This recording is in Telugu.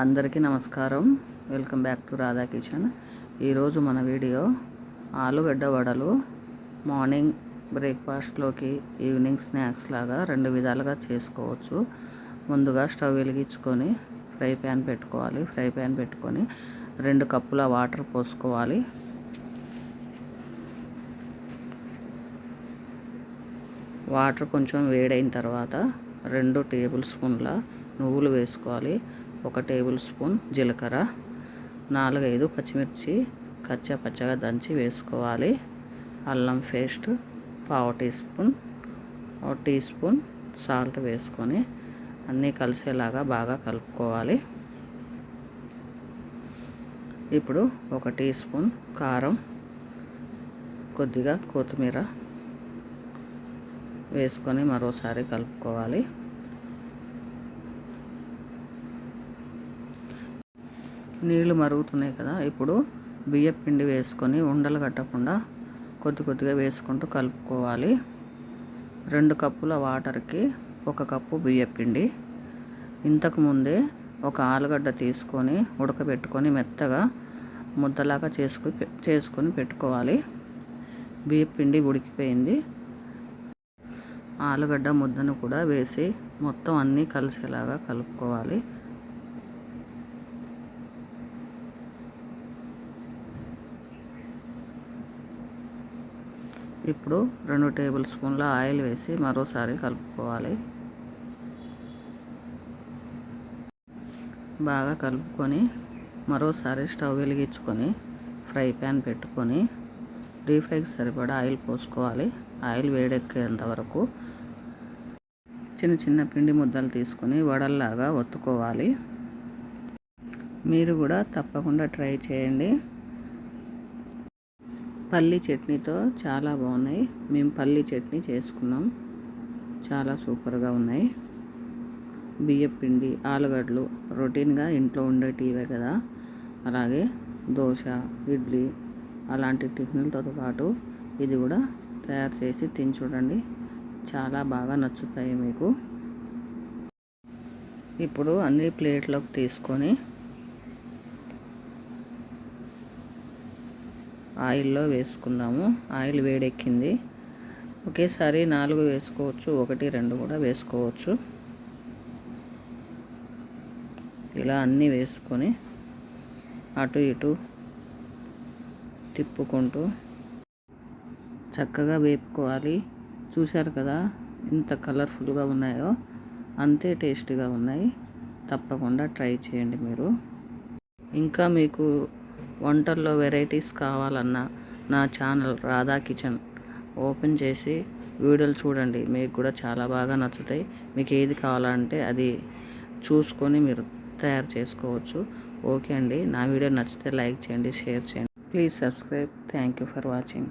అందరికీ నమస్కారం. Welcome back to Radha kitchen ఈరోజు మన వీడియో ఆలుగడ్డ వడలు మార్నింగ్ బ్రేక్ఫాస్ట్లోకి ఈవినింగ్ స్నాక్స్ లాగా రెండు విధాలుగా చేసుకోవచ్చు. ముందుగా స్టవ్ వెలిగించుకొని ఫ్రై ప్యాన్ పెట్టుకోవాలి. ఫ్రై ప్యాన్ పెట్టుకొని రెండు కప్పుల వాటర్ పోసుకోవాలి. వాటర్ కొంచెం వేడైన తర్వాత రెండు టేబుల్ స్పూన్ల నువ్వులు వేసుకోవాలి. ఒక టేబుల్ స్పూన్ జీలకర్ర నాలుగైదు పచ్చిమిర్చి కచ్చా పచ్చగా దంచి వేసుకోవాలి. అల్లం పేస్ట్ పావు టీ స్పూన్ ఒక టీ స్పూన్ సాల్ట్ వేసుకొని అన్నీ కలిసేలాగా బాగా కలుపుకోవాలి. ఇప్పుడు ఒక టీ స్పూన్ కారం కొద్దిగా కొత్తిమీర వేసుకొని మరోసారి కలుపుకోవాలి. నీళ్ళు మరుగుతున్నాయి కదా ఇప్పుడు బియ్యం పిండి వేసుకొని ఉండలు కట్టకుండా కొద్ది కొద్దిగా వేసుకుంటూ కలుపుకోవాలి. రెండు కప్పుల వాటర్కి ఒక కప్పు బియ్యం పిండి. ఇంతకుముందే ఒక ఆలుగడ్డ తీసుకొని ఉడకబెట్టుకొని మెత్తగా ముద్దలాగా చేసుకు చేసుకొని పెట్టుకోవాలి. బియ్యం పిండి ఉడికిపోయింది. ఆలుగడ్డ ముద్దను కూడా వేసి మొత్తం అన్నీ కలిసేలాగా కలుపుకోవాలి. ఇప్పుడు రెండు టేబుల్ స్పూన్ల ఆయిల్ వేసి మరోసారి కలుపుకోవాలి. బాగా కలుపుకొని మరోసారి స్టవ్ వెలిగించుకొని ఫ్రై ప్యాన్ పెట్టుకొని డీప్ ఫ్రైకి సరిపడా ఆయిల్ పోసుకోవాలి. ఆయిల్ వేడెక్కేంత వరకు చిన్న చిన్న పిండి ముద్దలు తీసుకొని వడల్లాగా ఒత్తుకోవాలి. మీరు కూడా తప్పకుండా ట్రై చేయండి. పల్లి చట్నీతో చాలా బాగున్నాయి. మేము పల్లి చట్నీ చేసుకున్నాం. చాలా సూపర్గా ఉన్నాయి. బియ్యం పిండి ఆలుగడ్డలు రొటీన్గా ఇంట్లో ఉండేటివే కదా. అలాగే దోశ ఇడ్లీ అలాంటి టిఫిన్లతో పాటు ఇది కూడా తయారు చేసి తిని చూడండి. చాలా బాగా నచ్చుతాయి మీకు. ఇప్పుడు అన్ని ప్లేట్లోకి తీసుకొని ఆయిల్లో వేసుకుందాము. ఆయిల్ వేడెక్కింది. ఒకేసారి నాలుగు వేసుకోవచ్చు ఒకటి రెండు కూడా వేసుకోవచ్చు. ఇలా అన్నీ వేసుకొని అటు ఇటు తిప్పుకుంటూ చక్కగా వేపుకోవాలి. చూశారు కదా ఎంత కలర్ఫుల్గా ఉన్నాయో అంతే టేస్టీగా ఉన్నాయి. తప్పకుండా ట్రై చేయండి మీరు. ఇంకా మీకు వంటల్లో వెరైటీస్ కావాలన్నా నా ఛానల్ రాధా కిచెన్ ఓపెన్ చేసి వీడియోలు చూడండి. మీకు కూడా చాలా బాగా నచ్చుతాయి. మీకు ఏది కావాలంటే అది చూసుకొని మీరు తయారు చేసుకోవచ్చు. ఓకే అండి. నా వీడియో నచ్చితే లైక్ చేయండి షేర్ చేయండి. Please subscribe. Thank you for watching.